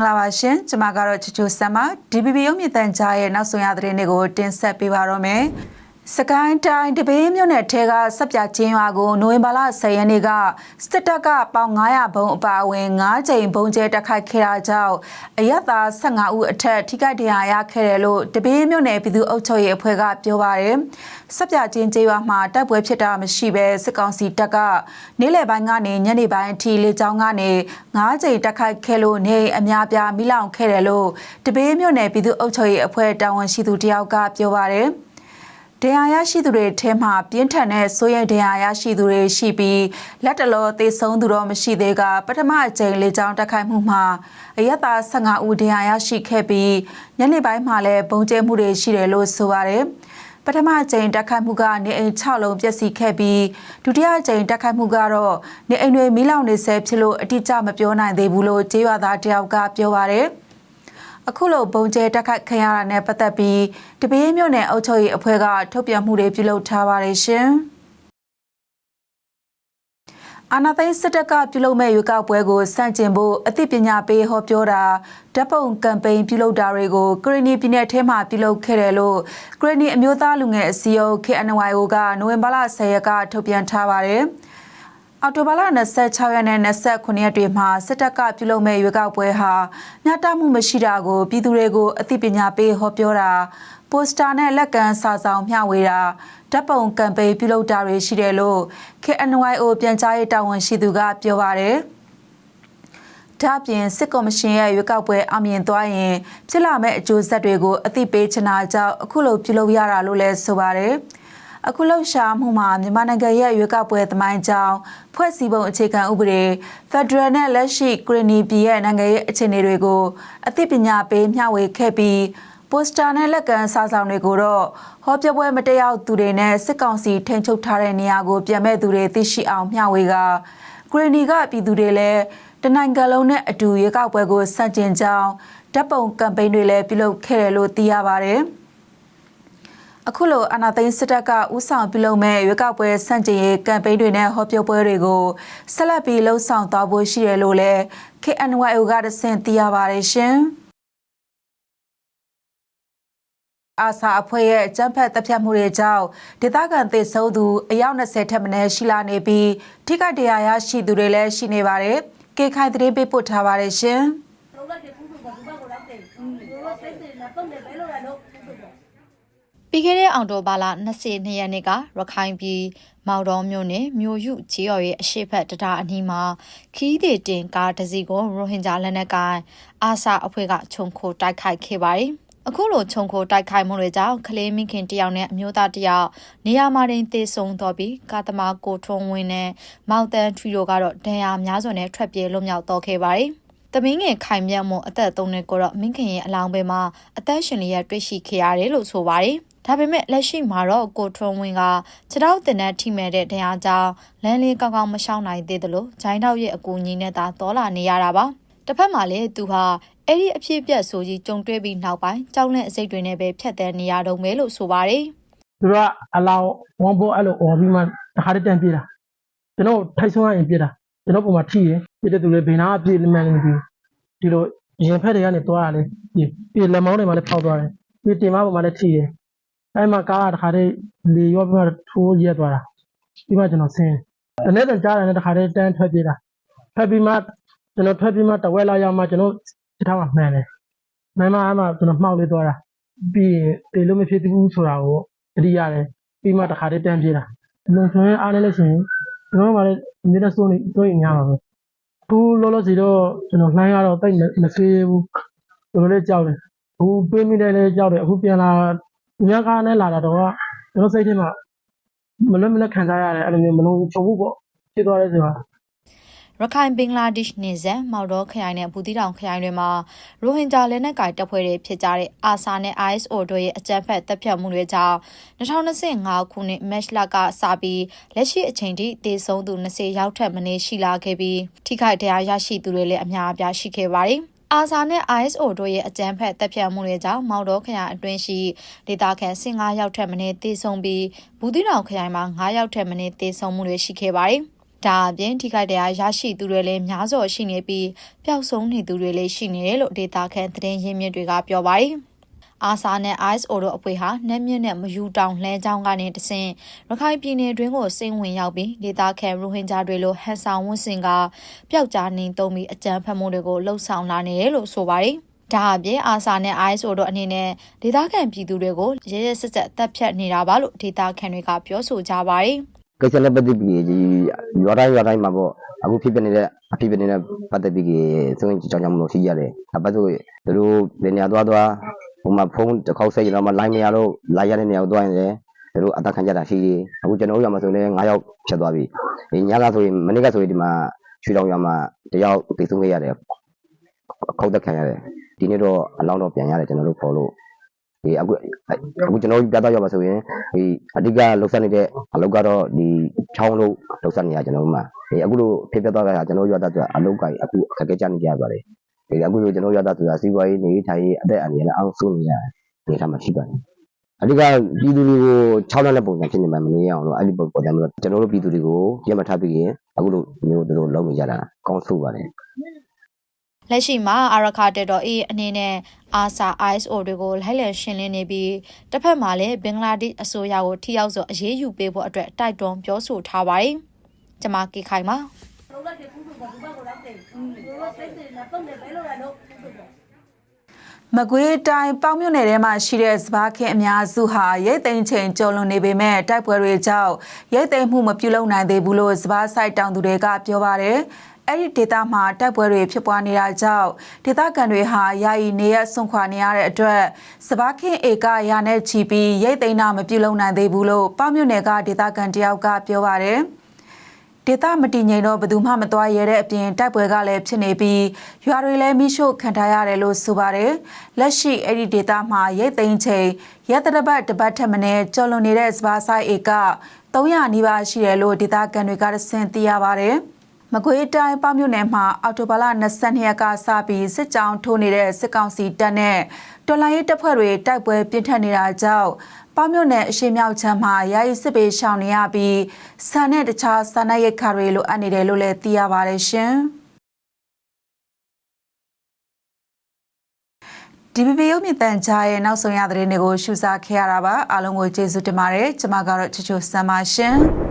္ဂလာပါရှင်ကျမကတော့ချူချူဆမ်ပါ DBB ရုံမြင့်တန်ကြားရဲ့နောက်ဆုံးရသတင်းတွေကိုတင်ဆက်ပေးပါတော့မယ် စကိုင်းတိုင်းတပေးမြို့နယ်ထဲကစက်ပြချင်းရွာကိုနိုဝင်ဘာလ10ရက်နေ့ကစစ်တပ်ကပေါင်900ဘုံအပါအဝင်9ကြိမ်ဘုံကျဲတက်ခိုက်ခဲ့တာကြောင့်အရက်သား15ဦးအထက်ထိခိုက်ဒဏ်ရာရခဲ့တယ်လို့တပေးမြို့နယ်ပြည်သူ့အုပ်ချုပ်ရေးအဖွဲ့ကပြောပါတယ်စက်ပြချင်းကျေးရွာမှာတိုက်ပွဲဖြစ်တာမရှိဘဲစစ်ကောင်စီတပ်ကနေ့လယ်ပိုင်းကနေညနေပိုင်းအထိလေကြောင်းကနေ9ကြိမ်တက်ခိုက်ခဲ့လို့နေအများပြားမိလောင်ခဲ့တယ်လို့တပေးမြို့နယ်ပြည်သူ့အုပ်ချုပ်ရေးအဖွဲ့တာဝန်ရှိသူတယောက်ကပြောပါတယ် ဒဏ်ရာရရှိသူတွေထဲမှာပြင်းထန်တဲ့စိုးရိမ်ဒဏ်ရာရရှိသူတွေရှိပြီးလက်တလောသေဆုံးသူတော့မရှိသေးကပထမအကြိမ်လေကြောင်းတက်ခိုက်မှုမှာအရက်သား15ဦးဒဏ်ရာရရှိခဲ့ပြီးညနေပိုင်းမှာလည်းပုံကျဲမှုတွေရှိတယ်လို့ဆိုပါတယ်ပထမအကြိမ်တက်ခတ်မှုကနေအိမ်6လုံးပျက်စီးခဲ့ပြီးဒုတိယအကြိမ်တက်ခတ်မှုကတော့နေအိမ်တွေမီးလောင်နေဆဲဖြစ်လို့အတိအကျမပြောနိုင်သေးဘူးလို့ကြေးရွာသားတယောက်ကပြောပါတယ်။ အခုလိုပုံကျဲတက်ခတ်ခံရတာနဲ့ပတ်သက်ပြီးတပင်းမြို့နယ်အုပ်ချုပ်ရေးအဖွဲ့ကထုတ်ပြန်မှုတွေပြုလုပ်ထားပါတယ်ရှင်။အာနာသိန်းစစ်တပ်ကပြုလုပ်မဲ့ရွေးကောက်ပွဲကိုစန့်ကျင်ဖို့အသိပညာပေးဟောပြောတာဓာတ်ပုံကမ်ပိန်းပြုလုပ်တာတွေကိုကရီနီပြည်နယ်ထဲမှာပြုလုပ်ခဲ့တယ်လို့ကရီနီအမျိုးသားလူငယ်အစည်းအရုံး KNYO ကနိုဝင်ဘာလ10ရက်ကထုတ်ပြန်ထားပါတယ်။ အော်တိုဘာလ26ရက်နဲ့29ရက်တွေမှာစစ်တပ်ကပြုလုပ်မဲ့ရွေးကောက်ပွဲဟာညတာမှုမရှိတာကိုပြည်သူတွေကိုအသိပညာပေးဟောပြောတာပိုစတာနဲ့လက်ကန်စာဆောင်မျှဝေတာဓာတ်ပုံကမ်ပိန်းပြုလုပ်တာတွေရှိတယ်လို့ KNYO ပြန်ကြားရေးတာဝန်ရှိသူကပြောပါတယ်ဒါပြင်စစ်ကော်မရှင်ရဲ့ရွေးကောက်ပွဲအမြင်သွားရင်ဖြစ်လာမဲ့အကျိုးဆက်တွေကိုအသိပေးချင်တာကြောင့်အခုလိုပြုလုပ်ရတာလို့လည်းဆိုပါတယ်။ အခုလှုပ်ရှားမှုမှာမြန်မာနိုင်ငံရဲ့ရွေးကောက်ပွဲသမိုင်းကြောင်းဖွဲ့စည်းပုံအခြေခံဥပဒေဖက်ဒရယ်နဲ့လက်ရှိကရီနီပြည်ရဲ့နိုင်ငံရေးအခြေအနေတွေကိုအသိပညာပေးမျှဝေခဲ့ပြီးပိုစတာနဲ့လက်ကန်စာဆောင်တွေကိုတော့ဟောပြောပွဲမတယောက်သူတွေနဲ့စစ်ကောင်စီထိန်းချုပ်ထားတဲ့နေရာကိုပြန်မဲ့သူတွေသိရှိအောင်မျှဝေကကရီနီကပြည်သူတွေလည်းတနိုင်ငံလုံးနဲ့အတူရွေးကောက်ပွဲကိုစန့်ကျင်ကြောင်းဓာတ်ပုံကမ်ပိန်းတွေလည်းပြုလုပ်ခဲ့တယ်လို့သိရပါတယ်။ အခုလိုအာနာသိန်းစစ်တပ်ကဥဆောင်ပြုလုပ်မဲ့ရွေးကောက်ပွဲစန့်ကျင်ရေးကမ်ပိန်းတွေနဲ့ဟောပြောပွဲတွေကိုဆက်လက်ပြီးလှုံ့ဆော်သွားဖို့ရှိတယ်လို့လည်း KNYO ကတဆင့်သိရပါတယ်ရှင်။အာစာအဖွဲ့ရဲ့ကြမ်းဖက်တပ်ဖြတ်မှုတွေကြောင့်ဒေသခံသေဆုံးသူအယောက်20ထက်မနည်းရှိလာနေပြီးထိခိုက်ဒဏ်ရာရရှိသူတွေလည်းရှိနေပါတယ်။ကေခိုင်သတင်းပေးပို့ထားပါတယ်ရှင်။။ ပြီးခဲ့တဲ့အောင်တိုဘာလ22ရက်နေ့ကရခိုင်ပြည်မော်တော်မြို့နယ်မြို့ယူချီရော်ရဲ့အရှိတ်ဖက်တတာအနီးမှာခီးသေးတင်ကားတစ်စီးကိုရိုဟင်ဂျာလက်နက်ကိုင်အာဆာအဖွဲ့ကခြုံခိုတိုက်ခိုက်ခဲ့ပါတယ်။အခုလိုခြုံခိုတိုက်ခိုက်မှုတွေကြောင့်ကလေးမိခင်တယောက်နဲ့အမျိုးသားတယောက်နေရာမှာတင်သေဆုံးတော့ပြီးကာသမာကိုထွန်းဝင်းနဲ့မောက်တန်ထရီတို့ကတော့ဒဏ်ရာများစွာနဲ့ထွက်ပြေးလွတ်မြောက်တော့ခဲ့ပါတယ်။သမင်းငယ်ခိုင်မြတ်မွန်အသက်3နှစ်ကိုတော့မင်းခင်ရဲ့အလောင်းပဲမှာအသက်ရှင်လျက်တွေ့ရှိခဲ့ရတယ်လို့ဆိုပါတယ်။ ဒါပေမဲ့လက်ရှိမှာတော့ကိုထွန်းဝင်းကခြေထောက်တင်တဲ့ထိမဲ့တဲ့တရားကြောင့်လမ်းလေးကောင်းကောင်းမရှောင်နိုင်သေးသလိုဂျိုင်းထောက်ရဲ့အကူအညီနဲ့သာတော်လာနေရတာပါတစ်ဖက်မှာလည်းသူဟာအဲ့ဒီအဖြစ်အပျက်ဆိုကြီးကြုံတွေ့ပြီးနောက်ပိုင်းကြောက်လန့်အစိတ်တွေနဲ့ပဲဖြတ်တဲ့နေရတော့မယ်လို့ဆိုပါတယ်သူတို့ကအလောင်းဝမ်ဘောအဲ့လိုអော်ပြီးမှတခါတည်းတန်ပြေးတာကျွန်တော်ထိုက်ဆုံးရရင်ပြေးတာကျွန်တော်ပုံမှာထိရပြတဲ့သူတွေဘယ်နာပြေးမှန်းလည်းမသိဘူးဒီလိုရင်ဖက်တွေကနေသွားရလေပြေးလက်မောင်းတွေမှာလည်းဖောက်သွားတယ်ပြေးတင်မပေါ်မှာလည်းထိရ အဲ့မှာကားကတခါတည်းလေရောပြီးမှထိုးရက်သွားတာပြီးမှကျွန်တော်ဆင်းတနေ့တန်ကြားတယ်နဲ့တခါတည်းတန်းထွက်ပြေးတာထွက်ပြီးမှကျွန်တော်ထွက်ပြီးမှတဝက်လောက်ရောက်မှကျွန်တော်စထားမှမှန်တယ်မှန်မှအဲ့မှာကျွန်တော်မှောက်လေးသွားတာပြီးရင်တေလို့မဖြစ်ဘူးဆိုတာကိုတတိရတယ်ပြီးမှတခါတည်းတန်းပြေးတာလုံဆွဲအားလည်းလို့ရှိရင်ကျွန်တော်ကလည်းအမြဲတမ်းစိုးနေစိုးရင်များပါပဲခုလောလောဆယ်တော့ကျွန်တော်လှမ်းရတော့တိတ်မဆေးဘူးကျွန်တော်လည်းကြောက်တယ်အခုပေးမိတယ်လည်းကြောက်တယ်အခုပြန်လာ သူများကားနဲ့လာတာတော့ကျွန်တော်စိတ်ထဲမှာမလွတ်မလပ်ခံစားရတယ်အဲ့လိုမျိုးမလုံးချုံဘူးပေါ့ဖြစ်သွားတယ်ဆိုတာရခိုင်ဘင်္ဂလားဒေ့ရှ်နယ်စပ်မော်တော်ခရိုင်နဲ့ဘူတီတောင်ခရိုင်တွေမှာရိုဟင်ဂျာလက်နက်ကိုင်တပ်ဖွဲ့တွေဖြစ်ကြတဲ့အာဆာနဲ့ ISO တို့ရဲ့အကြမ်းဖက်တပ်ဖြတ်မှုတွေကြောင့်2025ခုနှစ်မတ်လကစပြီးလက်ရှိအချိန်ထိဒေဆုံးသူ20ရောက်ထက်မနည်းရှိလာခဲ့ပြီးထိခိုက်ဒဏ်ရာရရှိသူတွေလည်းအများအပြားရှိခဲ့ပါတယ်။ အာဇာနဲ့ ISO တို့ရဲ့အကြမ်းဖက်တပ်ဖြတ်မှုတွေကြောင့်မောင်တော်ခရိုင်အတွင်းရှိဒေသခံ15ယောက်ထက်မနည်းသေဆုံးပြီးဘူးသီးတောင်ခရိုင်မှာ9ယောက်ထက်မနည်းသေဆုံးမှုတွေရှိခဲ့ပါတယ်ဒါအပြင်ထိခိုက်တရားရရှိသူတွေလည်းများစွာရှိနေပြီးပျောက်ဆုံးနေသူတွေလည်းရှိနေတယ်လို့ဒေတာခန်သတင်းရင်းမြစ်တွေကပြောပါတယ်။ အာဆာနဲ့ ISO တို့အဖွဲ့ဟာနှက်မြင့်နဲ့မယူတောင်လှဲချောင်းကနေတဆင့်ရခိုင်ပြည်နယ်တွင်းကိုစိမ့်ဝင်ရောက်ပြီးဒေတာခန်ရိုဟင်ဂျာတွေလိုဟန်ဆောင်ဝန်းစင်ကပျောက်ကြားနေသုံးပြီးအကြမ်းဖက်မှုတွေကိုလှုံ့ဆော်လာနေတယ်လို့ဆိုပါတယ်။ဒါအပြင်အာဆာနဲ့ ISO တို့အနေနဲ့ဒေသခံပြည်သူတွေကိုရဲရဲစက်စက်တပ်ဖြတ်နေတာပါလို့ဒေသခံတွေကပြောဆိုကြပါတယ်။ကိစ္စနဲ့ပတ်သက်ပြီးဒီရွာတိုင်းရွာတိုင်းမှာပေါ့အခုဖြစ်ပြနေတဲ့အဖြစ်ပြနေတဲ့ပတ်သက်ပြီးသုံးကြောင်ကြောင်မလို့ရှိရတယ်။အပတ်ဆိုသူတို့နေရာသွားသွား ဟိုမှာဖုန်းတစ်ခေါက်ဆက်ကြတော့မှလိုင်းမရတော့လာရတဲ့နေရာကိုသွားရင်လည်းသူတို့အသက်ခံကြတာရှိတယ်။အခုကျွန်တော်တို့ရွာမှာဆိုရင်9ယောက်ဖြစ်သွားပြီ။ဒီညကဆိုရင်မနေ့ကဆိုရင်ဒီမှာရွှေတောင်ရွာမှာတယောက်တိတ်ဆုံးခဲ့ရတယ်။ခေါက်သက်ခံရတယ်။ဒီနေ့တော့အလောင်းတော့ပြန်ရတယ်ကျွန်တော်တို့ခေါ်လို့ဒီအခုအခုကျွန်တော်တို့ပြသရောက်ပါဆိုရင်ဒီအဓိကလှုပ်ဆက်နေတဲ့အလုပ်ကတော့ဒီချောင်းလို့လှုပ်ဆက်နေရကျွန်တော်တို့မှာဒီအခုလို့ဖြစ်ပြသွားတာကကျွန်တော်တို့ရွာသားဆိုတာအလုပ်ကိုအခုအခက်အခဲကြနေကြရပါတယ်ဒီ အခုလို့ကျွန်တော်တို့ရွာသားဆိုတာစီးပွားရေးနေထိုင်ရေးအသက်အန္တရာယ်နဲ့အောင်ဆုံးနေရနေထားမှာရှိပါတယ်အဓိကပြည်သူတွေကို6လနဲ့ပုံစံဖြစ်နေမှမနေရအောင်လို့အဲ့ဒီပုံပေါ်တယ်မလို့ကျွန်တော်တို့ပြည်သူတွေကိုပြတ်မထားပြီးရင်အခုလို့မျိုးတို့လုံးနေကြတာကောင်းဆိုးပါတယ်လက်ရှိမှာအာရခတက်တော် A အနေနဲ့အာဆာ ISO တွေကိုလိုက်လံရှင်းလင်းနေပြီးတစ်ဖက်မှာလည်းဘင်္ဂလားဒေ့ရှ်အစိုးရကိုထိရောက်စွာအရေးယူပေးဖို့အတွက်တိုက်တွန်းပြောဆိုထားပါတယ်။ကျွန်မကေခိုင်ပါ မကွေးတိုင်းပေါင်းမြို့နယ်ထဲမှာရှိတဲ့စပါးခင်းအများစုဟာရိတ်သိမ်းချိန်ကျော်လွန်နေပေမဲ့တိုက်ပွဲတွေကြောင့်ရိတ်သိမ်းမှုမပြုလုပ်နိုင်သေးဘူးလို့စပါးဆိုင်တောင်သူတွေကပြောပါတယ်။အဲ့ဒီဒေသမှာတိုက်ပွဲတွေဖြစ်ပွားနေတာကြောင့်ဒေသခံတွေဟာယာယီနေရဆွန့်ခွာနေရတဲ့အတွက်စပါးခင်းဧကရာနဲ့ချီပြီးရိတ်သိမ်းတာမပြုလုပ်နိုင်သေးဘူးလို့ပေါင်းမြို့နယ်ကဒေသခံတယောက်ကပြောပါတယ်။ ဒေသမတည်ငြိမ်တော့ဘယ်သူမှမသွားရတဲ့အပြင်တိုက်ပွဲကလည်းဖြစ်နေပြီးရွာတွေလည်းမိရှို့ခံထားရတယ်လို့ဆိုပါတယ်လက်ရှိအဲ့ဒီဒေသမှာရိတ်သိမ်းချိန်ရက်တရပတ်တပတ်ထက်မင်းကြော်လွန်နေတဲ့စပါးဆိုင်ဧက300နီးပါးရှိတယ်လို့ဒေသခံတွေကတဆင့်သိရပါတယ် မကွေးတိုင်းပေါ့မြို့နယ်မှာအော်တိုဘာလ22ရက်ကစပြီးစစ်ကြောင်းထိုးနေတဲ့စစ်ကောင်စီတပ်နဲ့တော်လိုင်းရေးတပ်ဖွဲ့တွေတိုက်ပွဲပြင်းထန်နေတာကြောင့်ပေါ့မြို့နယ်အရှိမြောက်ချမ်းမှာယာယီစစ်ပေးရှောင်နေရပြီးဆန်နဲ့တခြားစားနပ်ရိက္ခာတွေလိုအပ်နေတယ်လို့လည်းသိရပါတယ်ရှင်။ DPP ရုပ်မြင့်တန်ကြားရဲ့နောက်ဆုံးရသတင်းတွေကိုရှုစားခဲ့ရတာပါအားလုံးကိုကျေးဇူးတင်ပါတယ်ကျွန်မကတော့ချစ်ချိုစမ်းပါရှင်။